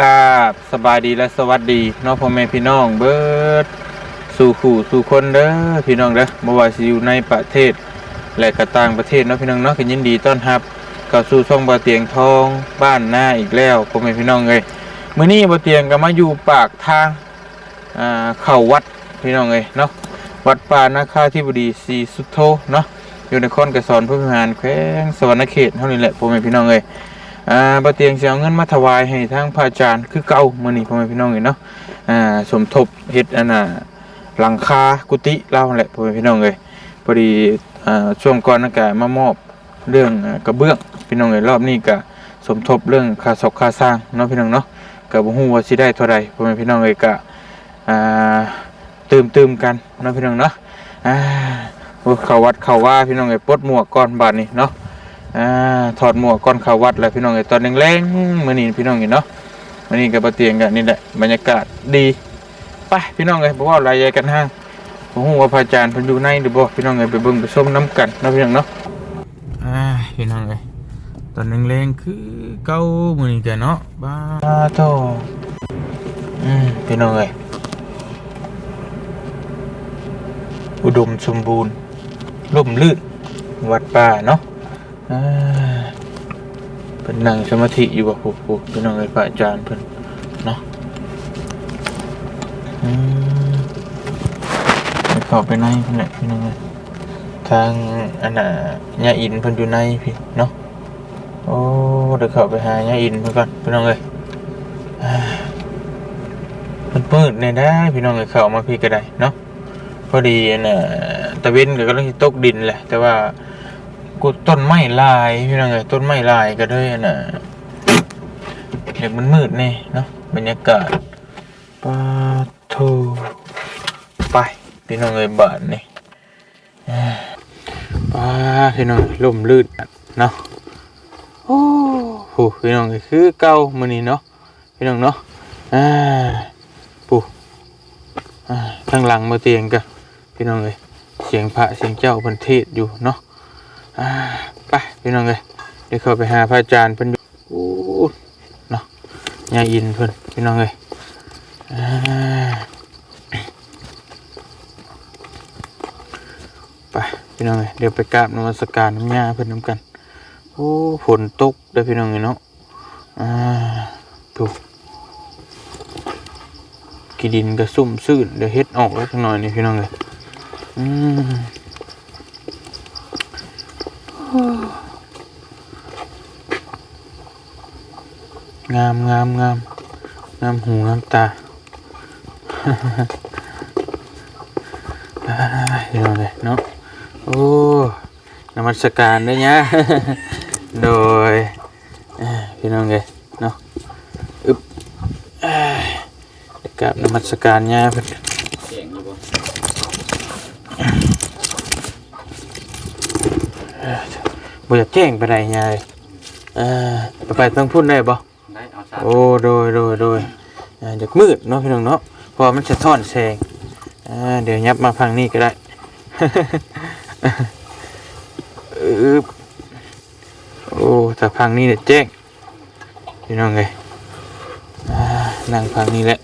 กาบสบายดีและสวัสดีน้องพ่อแม่พี่น้องเบิดสู่ขู่สู่คนเด้อพี่น้องเด้อบ่ว่าสิอยู่ในประเทศ และก็ต่างประเทศเนาะพี่น้องเนาะก็ยินดีต้อนรับเข้าสู่ช่องบ่อเตียงทองบ้านหน้าอีกแล้วพ่อแม่พี่น้องเอ้ยมื้อนี้บ่อเตียงก็มาอยู่ปากทางอ่าเข้าวัดพี่น้องเอ้ยเนาะวัดป่านาคาธิบดีศรีสุโธเนาะอยู่ในคอนกระสอนพระพิหารแขวงสวรรณเขตเท่านี้แหละพ่อแม่พี่น้องเอ้ย อ่าบะเตียงสิเอาเงินมาถวายให้ทางพระอาจารย์คือเก่ามื้อนี้พ่อแม่พี่น้องเอ้ยเนาะอ่าสมทบเฮ็ดอันน่ะหลังคากุฏิเราแหละพ่อแม่พี่น้องเอ้ยพอดีอ่าช่วงก่อนนั้นก็มามอบเรื่องกระเบื้องพี่น้องเอ้ยรอบนี้ก็สมทบเรื่องค่าศอกค่าสร้างเนาะพี่น้องเนาะก็บ่ฮู้ว่าสิได้เท่าใดพ่อแม่พี่น้องเอ้ยก็อ่าตื่มๆกันเนาะพี่น้องเนาะอ่าเขาวัดเขาว่าพี่น้องเอ้ยปลดหมวกก่อนบาดนี้เนาะ อ่าถอดหมวกก่อนเข้าวัดแล้วพี่น้องเอ้ยตอนแรงๆมื้อนี้พี่น้องเห็นเนาะมื้อนี้ก็บ่เตียงกันนี่แหละบรรยากาศดีไปพี่น้องเอ้ยบ่ว่าอะไรใหญ่กันห้างบ่ฮู้ว่าพระอาจารย์เพิ่นอยู่ในหรือบ่พี่น้องเอ้ยไปเบิ่งไปชมน้ำกันเนาะพี่น้องเนาะอ่าพี่น้องเอ้ยตอนแรงๆคือเก่ามื้อนี้ก็เนาะบ้าโตอืมพี่น้องเอ้ยอุดมสมบูรณ์ร่มรื่นวัดป่าเนาะ อ่าเป็นนั่งสมาธิอยู่บ่ปุ๊บปุ๊บเป็นนั่งไอ้พระอาจารย์เพิ่นเนาะอืมไปเข้าไปในเพิ่นแหละพี่น้องเอ้ยทางอันน่ะญาอินเพิ่นอยู่ในพี่เนาะโอ้เดี๋ยวเข้าไปหาญาอินเพิ่นก่อนพี่น้องเอ้ยอ่ามันเปิดในได้พี่น้องเอ้ยเข้ามาพี่ก็ได้เนาะพอดีอันน่ะตะเวนก็กำลังสิตกดินแหละแต่ว่า กูต้นไม้ลายพี่น้องเอ้ยต้นไม้ลายก็เลยนะเด็กมันมืดนี่เนาะบรรยากาศปาโทไปพี่น้องเอ้ยบานนี่ปาพี่น้องลมลื่นเนาะโอ้โหพี่น้องเอ้ยคือเก่ามื้อนี้เนาะพี่น้องเนาะอ่าปูอ่าข้างหลังมาเตียงกันพี่น้องเอ้ยเสียงพระเสียงเจ้าพันเทศอยู่เนาะ อ่าไปพี่น้องเลยเดี๋ยวเข้าไปหาพระอาจารย์เพิ่นอยู่โอ้เนาะยาอินเพิ่นพี่น้องเลยอ่าไปพี่น้องเลยเดี๋ยวไปกราบนมัสการน้ำยาเพิ่นน้ำกันโอ้ฝนตกเด้พี่น้องเลยเนาะอ่าถูกกีดินก็ซุ่มซื่นเดี๋ยวเฮ็ดออกแล้วหน่อยนี่พี่น้องเลยอืม งามงามงามงามหูงามตาอ่าเดี๋ยวเลยเนาะโอ้นมัสการด้วยเนี่ยโดยอ่าพี่น้องเลยเนาะอึบอ่าเดี๋ยวกับนมัสการเนี่ยเพิ่น เสียงอยู่บ่ บ่อยากแจ้งไปไหนยายเอ่าไปต้องพูดได้บ่ได้เอาซะโอ้โดยโดยโดยอ่าเด็กมืดเนาะพี่น้องเนาะเพราะว่ามันจะท่อนแสงอ่าเดี๋ยวยับมาพังนี่ก็ได้ อึบโอ้ถ้าพังนี่เนี่ยแจ้งพี่น้องไงอ่านั่งพังนี่แหละ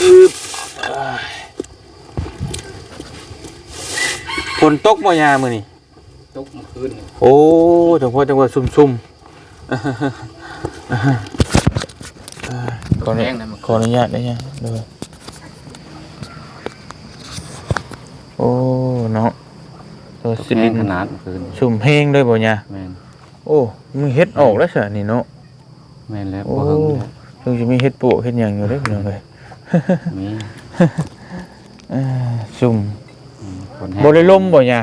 อึบอ่าฝนตกบ่ยามื้อนี่ ตกเมื่อคืนนี่โอ้จังหวะจังหวะซุ่มๆขออนุแห้ญางตนะมันขออนุญาตได้ยังด้วยโอ้เนาะตัวตกสิแห้ลิงนขนาดเมื่อคืนสุ่มเพลงด้วยบ่เนี่ยแม่นโอ้มึงเฮ็ดออกแล้วใช่นี่เนาะแม่นแล้วโอ้บ่เฮิงแล้วเพิ่งจะมีเฮ็ดปลูกเฮ็ดหยังอยู่เด้อพี่น้องเอ้ยมีอ่าสุ่มอืมคนแห้งบ่ได้ลมบ่เนี่ย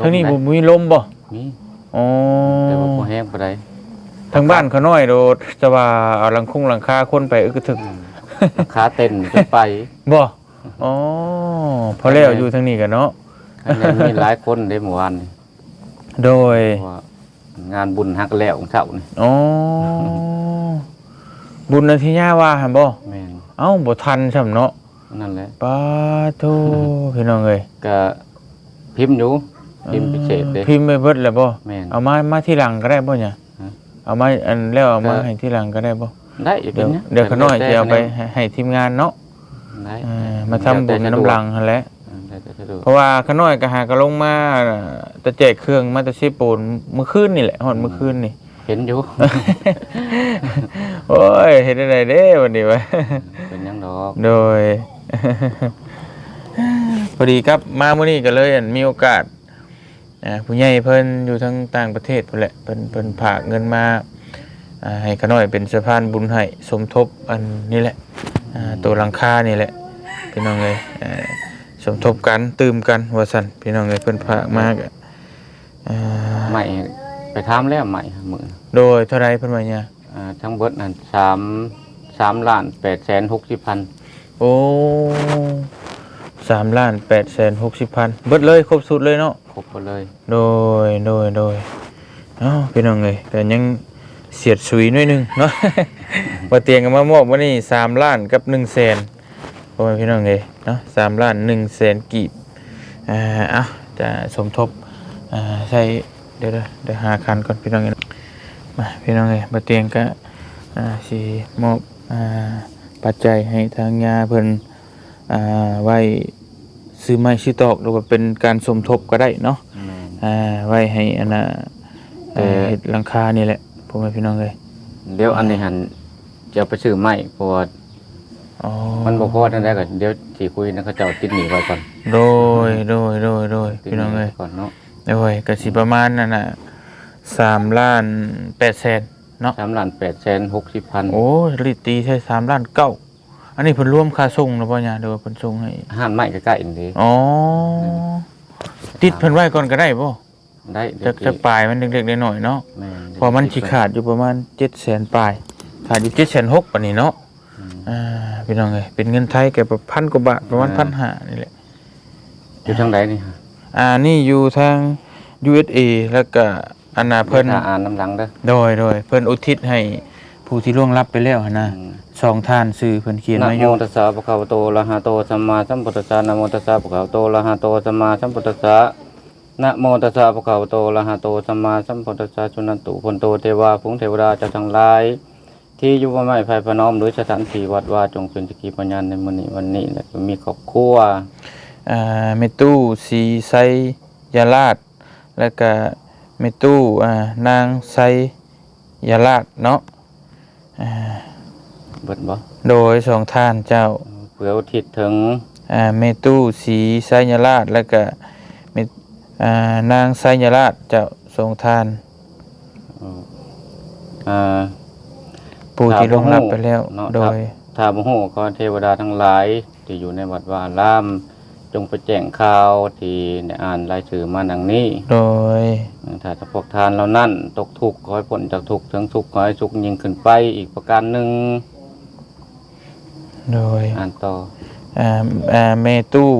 ทางนี้บ่มีลมบ่มีอ๋อแต่ว่าบ่แห้งปานใดทางบ้านเขาน้อยโดดจะว่าเอาหลังคงหลังคาคนไปอึกกระทึกอืมขาเต้นขึ้นไปบ่อ๋อพอแล้วอยู่ทางนี้กันเนาะอันนี้มีหลายคนได้เมื่อวานนี่โดยเพราะว่างานบุญฮักแล้วของเช้านี่อ๋อบุญนาทีย่าว่าหั่นบ่แม่นเอ้าบ่ทันซำเนาะนั่นแหละปาโทพี่น้องเอ้ยก็พิมพ์อยู่ พิมพ์พิเศษเด้พิมพ์ไปเบิดแล้วบ่แม่น เอามามาที่หลังก็ได้บ่เนี่ยฮะเอามาอันแล้วเอามาก็ ให้ที่หลังก็ได้บ่ได้เดี๋ยวป็นหงเดี๋ยวขน้อยจะเอาไปให้ให้ทีมงานเนาะได้เออมาทำบุญน้ำลังหั่นแหละ ได้ได้ได้ดูเพราะว่าขน้อยก็หากระลงมาจะแจกเครื่องมาแต่ซิปูนเมื่อคืนนี่แหละฮอดเมื่อคืนนี่ เห็นอยู่ โอ้ยเห็นอะไรเด้วันนี้วะ เป็นหยังดอกโดย พอดีครับมาเมื่อนี้ก็เลยอั่นมีโอกาส อ่าผู้ใหญ่เพิ่นอยู่ทั้งต่างประเทศพุ่นแหละเพิ่นเพิ่นฝากเงินมาอ่าให้ขน้อยเป็นสะพานบุญให้สมทบอันนี้แหละอ่าตัวหลังคานี่แหละพี่น้องเอ้ยอ่าสมทบกันตื่มกันว่าซั่นพี่น้องเอ้ยเพิ่นฝากมากอ่าใหม่ไปถามแล้วใหม่มือโดยเท่าไรเพิ่นว่าเนี่ยอ่าทั้งเบิดนั่นสามสามล้านแปดแสนหกสิบพันโอ้ สามล้านแปดแสนหกสิบพันเบิดเลยครบสุดเลยเนาะครบหมดเลย โดยโดยโดยเอ้าพี่น้องเลยแต่ยังเสียดสุยหน่อยหนึงเนาะ มาเตียงกันมามอบวันนี้สามล้านกับหนึ่งแสนโอ้ยพี่น้องเลยเนาะสามล้านหนึ่งแสนกีบอ่าเอ้าจะสมทบอ่าใช้เดี๋ยวเดี๋ยวเดี๋ยวหาคันก่อนพี่น้องเอ้ยมาพี่น้องเลยมาเตียงก็อ่าสีมอบอ่าปัจจัยให้ทางยาเพิ่น อ่าไว้ซื้อไม้ซื้อตอกหรือว่าเป็นการสมทบก็ได้เนาะแม่นอ่าไว้ให้อันน่ะแต่เอ่อเฮ็ดหลังคานี่แหละพ่อแม่พี่น้องเลยเดี๋ยวอันนี้หันจะเอาไปซื้อไม้เพราะว่าอ๋อมันบ่พอนั่นแหละก็เดี๋ยวสิคุยนะเขาเจ้าติดหนีไว้ก่อนโดยโดยโดยโดยติดพี่หน้องเลยไว้ก่อนเนาะโดยก็สิประมาณนั่นน่ะสามล้านแปดแสนเนาะสามล้านแปดแสนหกสิบพันโอ้ลิตตีใช่สามล้านเก้า อันนี้เพิ่นรวมค่าส่งนะพ่อเนี่ยเดี๋ยวเพิ่นส่งให้ห้านไม้ใกล้ๆนี่อ๋อติดเพิ่นไว้ก่อนก็ได้บ่ได้จักจักปลายมันเล็กๆน้อยๆเนาะแม่เพอมันสิขาดอยู่ประมาณเจ็ดแสนปลายขาดอยู่เจ็ดแสนหกปานนี้เนาะอืมอ่าพี่น้องเอ้ยเป็นเงินไทยแก่ประพันกว่าบาทประมาณพันห้านี่แหละอยู่ทางใดนี่ฮะอ่านี่อยู่ทาง USA แล้วก็อันนาเพิ่นถ้าอ่านน้ำหลังเด้อโดยโดยเพิ่นอุทิศให้ ผู้ที่ล่วงลับไปแล้วหั่นนะอืมสองท่านชื่อเพิ่นเขียนนะมาอโมยู่ตัสสะภะคะวะโตอะระหะโตสัมมาสัมพุทธัสสะนะโมตัสสะภะคะวะโตอะระหะโตสัมมาสัมพุทธัสสะนะโมตัสสะภะคะวะโตอะระหะโตสัมมาสัมพุทธัสสะจุนันตุพนโตเทวาภูงเทวดาเจ้าทั้งหลาย ที่อยู่บ่ไม้ไฟพระน้อมหรือสถานที่วัดว่าจงเป็นสกขีปัญญาณในมื้อนี้วันนี้และก็มีครอบครัวอ่าเมตู้สีไซยาลาดแล้วก็เมตู้อ่านางไซยาลาดเนาะ อ่าเบิดบ่โดยสองท่านเจ้าเพื่ออุทิศถึงอ่าเมตู้สีไซยาลาดแล้วก็เมอ่านางไซยาลาดเจ้าสองท่านอ่าผู้ที่ล่วงลับไปแล้วเนาะโดครับยถ้าบ่ฮู้ก็เทวดาทั้งหลายที่อยู่ในวัดวาอาราม จงไปแจ้งข่าวที่ได้อ่านรายชื่อมาดังนี้ โดย ถ้าจะพวกทานเหล่านั้นตกทุกข์ขอให้พ้นจากทุกข์ถึงสุขขอให้สุขยิ่งขึ้นไปอีกประการหนึ่งโดยอ่านต่ออ่าอ่าเมตู้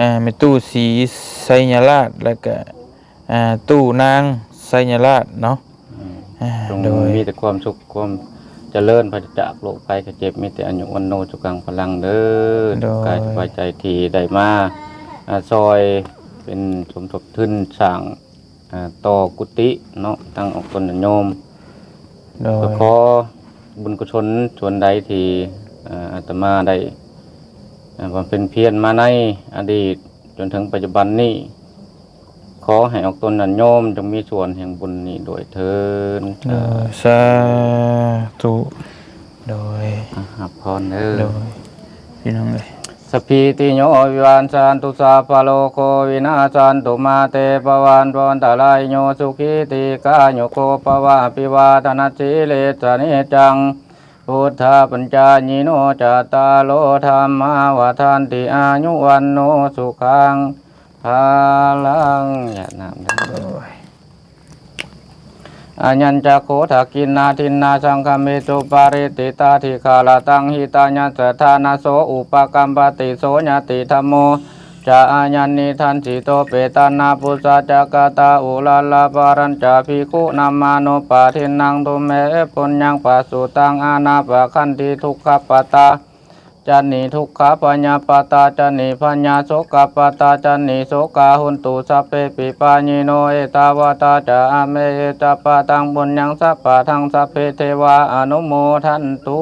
อ่าเมตู้สีไซยาลาดแล้วก็อ่าตู้นางไซยาลาดเนาะอืมอ่าจงโดย มีแต่ความสุขความ เจริญพระจากโลกภัยกระเจ็บมีแต่อายุวันโนจุกังพลังเด้อโดย กายสบายใจที่ได้มาอ่าซอยเป็นสมทบทุนสร้างอ่าต่อกุฏิเนาะตั้งออกตนโยม โดก็ยขอบุญกุศลส่วนใดที่อ่าอาตมาได้อ่าบำเพ็ญเพียรมาในอดีตจนถึงปัจจุบันนี้ ขอให้ออกตนนันโยมจงมีส่วนแห่งบุญนี้โดวยเทินโดยสาธุโดยอ่าหับพรเด้โดอยพี่น้องเลยสพพีติโยวิวานสันตุสาพะโลโควินาสันตุมาเตปวันปวันตะลายโยสุขีติกาโยโกปวะปิวาธนาสีเลสนิจังพุทธปัญญาญิโนจตารโลธรรมาวาทันติอายุวันโนสุขัง พาลังย่านามด้วยอัญญัญจะโคทากินนาทินนาสังคเมตุปาริติตาทิคาลตังหิตาญาสทานาโสอุปกัมปติโสญาติธรรมโมจะอาญันนิทันสิโตเปตานาปุสาจักตาอุลาลาปารัญจาภิกุนามานุปาทินังตุเมปุญญังปัสสุตังอานาปะคันติทุกขปตา จันนิทุกขปัญญาปตาจันนิปัญญาโสกปตาจันนิโสกาหุนตุสัพเพปิปาญิโนเอตาวตาจะอาเมเอตปะตังบุญยังสัพพะทังสัพเพเทวาอนุโมทันตุ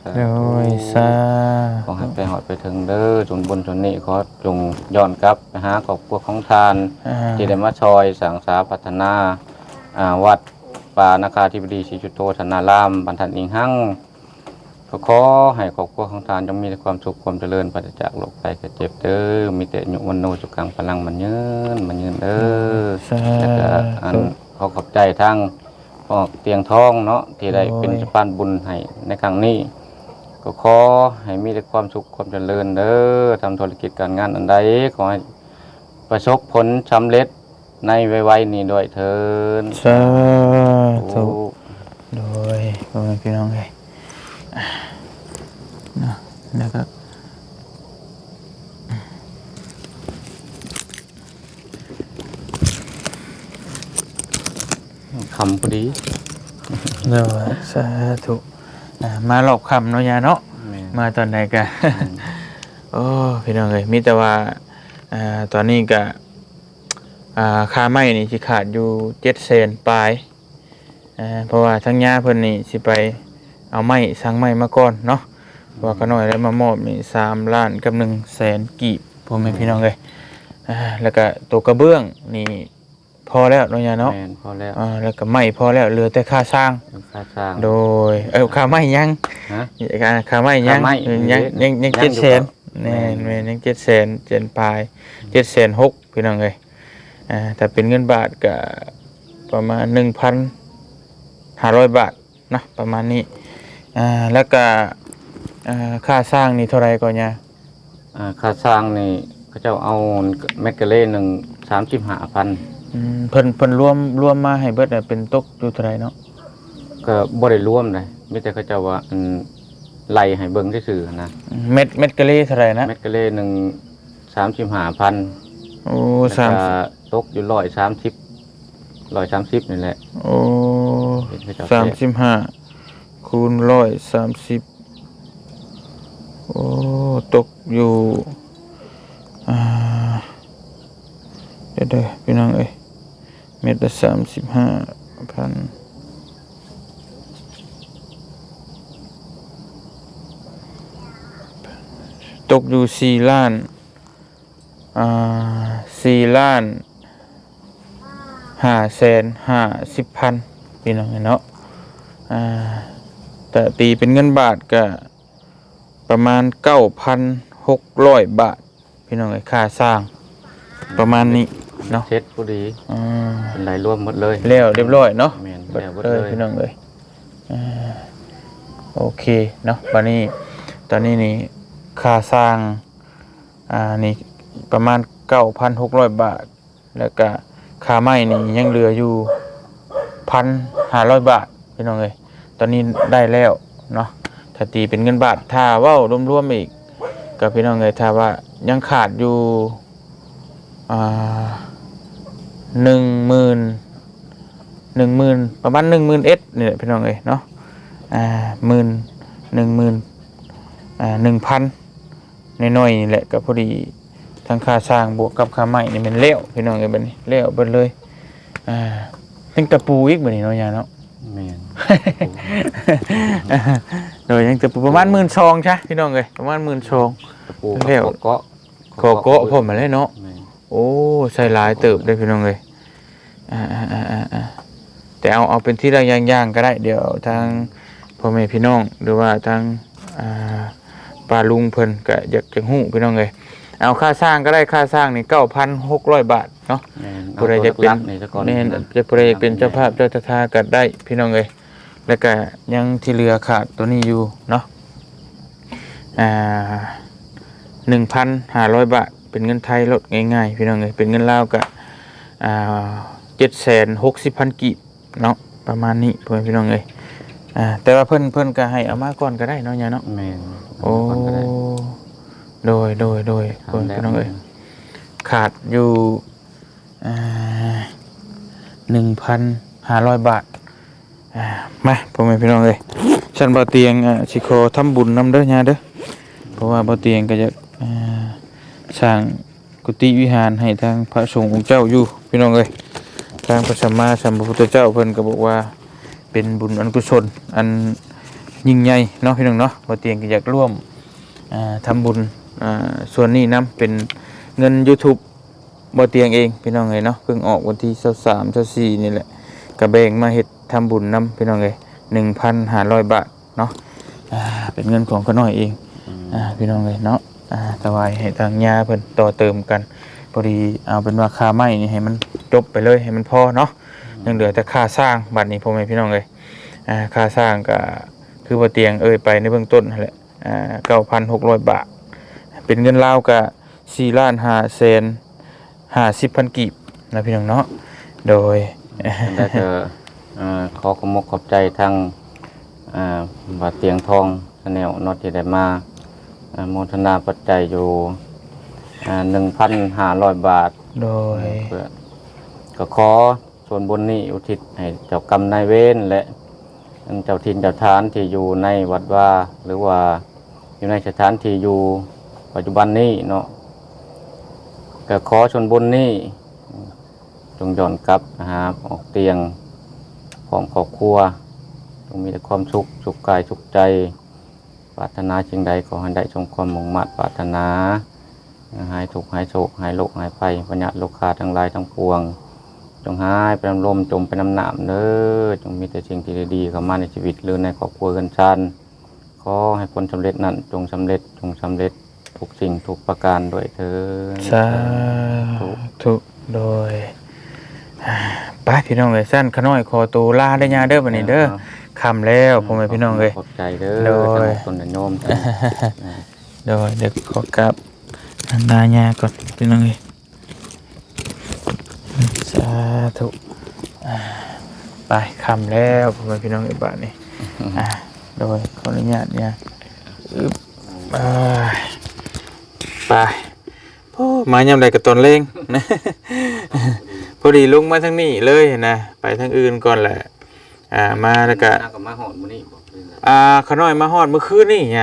สาโดธุยสาขอให้ไปหอดไปถึงเด้อจนบนจนนี้ขอจงย้อนกลับไปหาครอบครัวของทานอ่าที่ได้มาชอยสังสาพัฒนาอ่าวัดป่านาคาธิบดีศรีจุโตธนารามบรรทัดอิงหั่ง ก็ขอให้ครอบครัวของทานจงมีแต่ความสุขความเจริญปราศจากโรคภัยไข้เจ็บเด้อมีแต่อายุวันโนสุขังพลังมันยืนมันยืนเด้อสาแล้วก็อันธุขอขอบใจทั้งพ่อเตียงทองเนาะที่ได้เป็นโอ้ยสะพานบุญให้ในครั้งนี้ ก็ขอให้มีแต่ความสุขความเจริญเด้อทำธุรกิจการงานอันใดขอให้ประสบผลสำเร็จในไวๆนี้ด้วยเถิน สาธุโอ้โดยพ่อแม่พี่น้องเลยอ่าเนาะ แล้วก็คำพอดีโดยสาธุอ่ามาหลบคำเนาะยาเนาะแม่นมาตอนไหนกัน โอ้พี่น้องเลยมีแต่ว่าอ่าตอนนี้ก็อ่าค่าไม้นี่สิขาดอยู่เจ็ดเซนปลายอ่าเพราะว่าทั้งย่าเพิ่นนี่สิไปเอาไม้สั่งไม้มาก่อนเนาะเพราะ ว่าก็น้อยแล้วมามอบนี่สามล้านกับหนึ่งแสนกีบพ่อแม่พี่น้องเลยอ่าแล้วก็ตัวกระเบื้องนี่พอแล้วเนาะยาเนาะแม่นพอแล้วอ่าแล้วก็ไม้พอแล้วเหลือแต่ค่าสร้าง ค่าสร้าง โดยเออค่าไม้ยังฮะค่าค่าไม้ยังค่าไม้ยังยังยังยังเจ็ดอยู่แสนบ่แน่แม่นแม่นยังเจ็ดแสนเจ็ดปลายเจ็ดแสนหกพี่น้องเลยอ่าแต่เป็นเงินบาทก็ประมาณหนึ่งพันห้าร้อยบาทนะประมาณนี้อ่าแล้วก็ อ่าค่าสร้างนี่เท่าไหรก่อนเนี่ยอ่าค่าสร้างนี่เขาเจ้าเอาเมกะเล่หนึ่งสามสิบห้าพันอืมเพิ่นเพิ่นรวมรวมมาให้เบิดน่ะเป็นตกอยู่เท่าไหรเนาะก็บ่ได้รวมเลยมีแต่เขาเจ้าว่าอันไล่ให้เบิ่งซื่อๆนะอืมเม็ดเม็ดกะเล่เท่าไหรนะเมกะเล่หนึ่งสามสิบห้าพันโอ้สามตกอยู่ร้อยสามสิบร้อยสามสิบนี่แหละโอ้เห็นเขาเจ้าสามแชร์สิบห้าคูณร้อยสามสิบ โอ้ตกอยู่เดี๋ยวเดี๋ยวพี่น้องเอ้ยเม็ดละสามสิบห้าพันตกอยู่สี่ล้านอ่าสี่ล้านห้าแสนห้าสิบพันพี่น้องเอ้ยเนาะอ่าแต่ตีเป็นเงินบาทก็ ประมาณเก้าพันหกร้อยบาท พี่น้องเอ้ยค่าสร้าง ประมาณนี้ เนาะ เช็ดผู้ดีอ่าเป็นไรรวมหมดเลยแล้วเรียบร้อยเนาะ แม่นเบิดแล้วหมดเลเลยยพี่น้องเอ้ยอ่าโอเคเนาะวันนี้ ตอนนี้นี่ค่าสร้าง อ่า นี่ประมาณเก้าพันหกร้อยบาท แล้วก็ค่าไม้นี่ยังเหลืออยู่พันห้าร้อยบาท พี่น้องเอ้ยตอนนี้ได้แล้วเนาะ ถ้าตีเป็นเงินบาทถ้าเว่ารวมๆอีกกับพี่น้องเอ้ยถ้าว่ายังขาดอยู่อ่าหนึ่งหมื่นหนึ่งหมื่นประมาณหนึ่งหมื่นเอสเนี่ยพี่น้องเอ้ยเนาะอ่าหมื่นหนึ่งหมื่นอ่าหนึ่งพันน้อยๆนี่แหละก็พอดีทั้งค่าสร้างบวกกับค่าไม้นี่มันเลี้ยวพี่น้องเอ้ยบัดนี้เลี้ยวเบิดเลยอ่ายังตะปูอีกบัดนี้เนาะยาเนาะแม่น โดยยังตะปูประมาณหมื่นชองใช่พี่น้องเอ้ยประมาณหมื่นชองตะปูเรียกเกาะโกโก้ผมมาเลยเนาะแม่นโอ้ใส่หลายเติบได้พี่น้องเลยอ่าอ่าอ่าอ่าอ่าแต่เอาเอาเป็นที่ละอย่างๆก็ได้ เดี๋ยวทางพ่อแม่พี่น้องหรือว่าทางอ่าป้าลุงเพิ่นก็อยากจะหู้พี่น้องเลยเอาค่าสร้างก็ได้ค่าสร้างนี่เก้าพันหกร้อยบาทเนาะแม่นผู้ใดจะเป็นอาตัวหลักๆนี่ซะก่อนแน่นจะผู้ใดจะเป็นเจ้าภาพเจ้าทาก็ได้พี่น้องเลย แล้วก็ยังที่เหลือขาดตัวนี้อยู่เนาะอ่าหนึ่งพันห้าร้อยบาท เป็นเงินไทยลดง่ายๆ พี่น้องเลยเป็นเงินลาวก็อ่าเจ็ดแสนหกสิบพันกีบเนาะประมาณนี้เพื่อนพี่น้องเลยอ่าแต่ว่าเพิ่นเพิ่นก็ให้เอามาก่อนก็ได้เนาะเนี่ยเนาะแม่นโอ้ก่อนก็ได้โดยโดยโดยเพื่อนทำแล้วพี่น้องเลยขาดอยู่หนึ่งพันห้าร้อยบาทอ่า มาพ่อแม่พี่น้องเลยฉันบ่เตียงอ่าสิขอทำบุญนำเด้อยาเด้อเพราะว่าบ่เตียงก็จะสร้างกุฏิวิหารให้ทางพระสงฆ์องค์เจ้าอยู่พี่น้องเอ้ยทางพระสัมมาสัมพุทธเจ้าเพิ่นก็บอกว่าเป็นบุญอันกุศลอันยิ่งใหญ่เนาะพี่น้องเนาะบ่เตียงก็อยากร่วมอ่าทำบุญส่วนนี้นํเป็นเงิน YouTube บ่เตียงเองพี่น้องเอ้ยเนาะเพิ่งออกวันที่23 24นี่แหละ ก็แบ่งมาเฮ็ดทำบุญนํพี่น้องเอ้ย1,500บาทเนาะอ่าเป็นเงินของขน้อยเองอ่าพี่น้องเลยเนาะอ่าถวายให้ทางญาเพิ่นต่อเติมกันพอดีเอาเป็นว่าค่าไม้นี่ให้มันจบไปเลยให้มันพอเนาะยังเหลือแต่ค่าสร้างบัดนี้พ่อแม่พี่น้องเลยอ่าค่าสร้างก็คือว่าเตียงเอ่ยไปในเบื้องต้นนั่นแหละอ่าเก้าพันหกร้อยบาท เป็นเงินลาวก็สี่ล้านห้าแสนห้าสิบพันกีบนะพี่น้องเนาะโดย แล้วก็เอ่อขอขอบมกขอบใจทางอ่าบาดเตียงทองชาแนลนอตที่ได้มาอ่าโมทนาปัจจัยอยู่หนึ่งพันห้าร้อยบาท โดยเพื่อก็ขอส่วนบุญนี้อุทิศให้เจ้ากรรมนายเวรและเจ้าทินเจ้าทานที่อยู่ในวัดว่าหรือว่าอยู่ในสถานที่อยู่ปัจจุบันนี้เนาะก็ขอส่วนบุญนี้ จงย้อนกลับนะฮะออกเตียงของครอบครัวจงมีแต่ความสุขสุขกายสุขใจปรารถนาสิ่งใดขอให้ได้สมความมุ่งมั่นปรารถนาหายทุกหายโศกหายโรคหายภัยปัญญาโลคาทั้งหลายทั้งปวง จงหายไปน้ำลมจมไปน้ำหนามเด้อจงมีแต่สิ่งที่ดีๆเข้ามาในชีวิตหรือในครอบครัวกันชานขอให้ผลสำเร็จนั้นจงสำเร็จจงสำเร็จทุกสิ่งทุกประการด้วยเถิดสาธุโดย ไปพี่น้องเลยสั้นขน้อยคอตูลาได้ยาเด้อบัดนี้เด้อคำแล้วพ่อแม่พี่น้องเลยขอบใจเด้อโดยทั้งคนและโยมเดี๋ยวเดี๋ยวขอกลับทางนาญาก่อนพี่น้องเอ้ยสาธุอ่าไปคำแล้วพ่อแม่พี่น้องเอ้ยบ้านนี้อ่าโดยขออนุญาตเนี่ยอึ๊บไปไปโอ้มายามใดกับตอนเล่งนะ พอดีลงมาทางนี้เลยนะไปทางอื่นก่อนแหละอ่ามาแล้วก็ก็มาหอดมื้อนี้บอกเลยนะอ่าขน้อยมาฮอดเมื่อคืนนี่ไง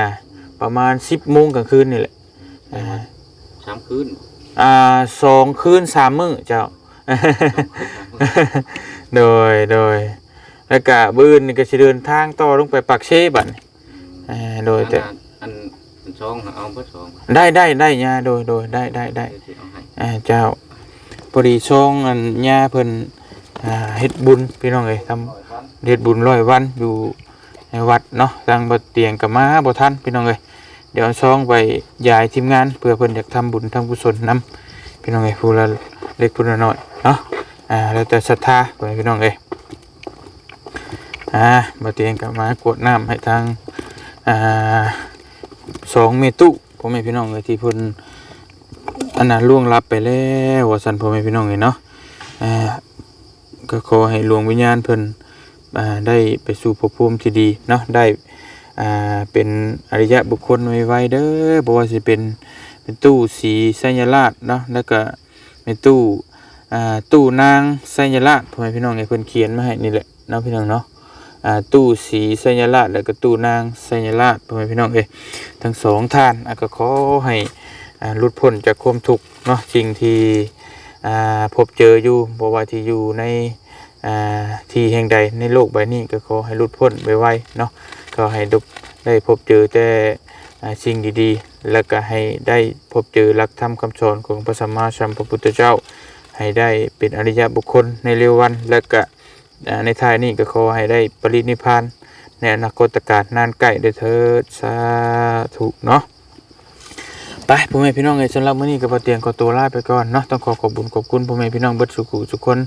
ประมาณสิบโมงกลางคืนนี่แหละอ่าสามคืนอ่าสองคืนสามมื้อเจ้า โดยโดยแล้วก็บื้นนี่ก็สิเดินทางต่อลงไปปักเชบัดนี่อ่าโดยแต่อันอันอันสองเอาเบ่สองได้ได้ได้ยาโดยโดยได้ได้ได้เยวสิเอาให้อ่าเจ้า พอดีช่องอันยาเพิ่นเฮ็ดบุญพี่น้องเอ้ยทำเฮ็ดบุญร้อยวันอยู่ในวัดเนาะทางบ่เตียงกับมาบ่ทันพี่น้องเอ้ยเดี๋ยวเอาช่องไปยายทีมงานเพื่อเพิ่นอยากทำบุญทำกุศลนํพี่น้องเอ้ยผู้ละเล็กผู้ละน้อยเนาะอ่าแล้วแต่ศรัทธาไปพี่น้องเอ้ยอ่าบ่เตียงกับมากวดน้ำให้ทางอ่าสองเมตุพ่อแม่พี่น้องเอ้ยที่เพิ่น อันนั้นล่วงลับไปแล้วว่าซั่นพ่อแม่พี่น้องเอ้ยเนาะก็ขอให้หลวงวิญญาณเพิ่นได้ไปสู่ภพภูมิที่ดีเนาะได้เป็นอริยะบุคคลไวๆเด้อบ่ว่าสิเป็นเป็นตู้สีสัญลักษณ์เนาะแล้วก็เป็นตู้ตู้นางสัญลักษณ์พ่อแม่พี่น้องไอ้เพิ่นเขียนมาให้นี่แหละเนาะพี่น้องเนาะตู้สีสัญลักษณ์แล้วก็ตู้นางสัญลักษณ์พ่อแม่พี่น้องเอ้ยทั้งสองท่านก็ขอให้ อ่าหลุดพ้นจากความทุกข์เนาะสิ่งที่พบเจออยู่บ่ว่าที่อยู่ในที่แห่งใดในโลกใบนี้ก็ขอให้หลุดพ้นไปไวเนาะก็ให้ดุได้พบเจอแต่สิ่งดีๆ แล้วก็ให้ได้พบเจอหลักธรรมคำสอนของพระสัมมาสัมพุทธเจ้า ให้ได้เป็นอริยบุคคลในเร็ววัน และก็ในท้ายนี้ก็ขอให้ได้ปรินิพพานในอนาคตการนานใกล้ด้อเถิดสาธุเนาะ ไปพ่อแม่พี่น้องเอ้ยสำหรับมื้อนี้ก็บ่เตียงขอตัวลาไปก่อนเนาะต้องขอขอบบุญขอบคุณพ่อแม่พี่น้องเบิดสุขุทุกคน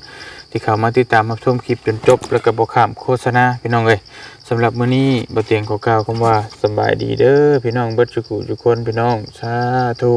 ที่เข้ามาติดตามรับชมคลิปจนจบ แล้วก็บ่ข้ามโฆษณาพี่น้องเอ้ยสำหรับมื้อนี้บ่เตียงขอกล่าวคำว่าสบายดีเด้อพี่น้องเบิดสุขุทุกคนพี่น้องสาธุ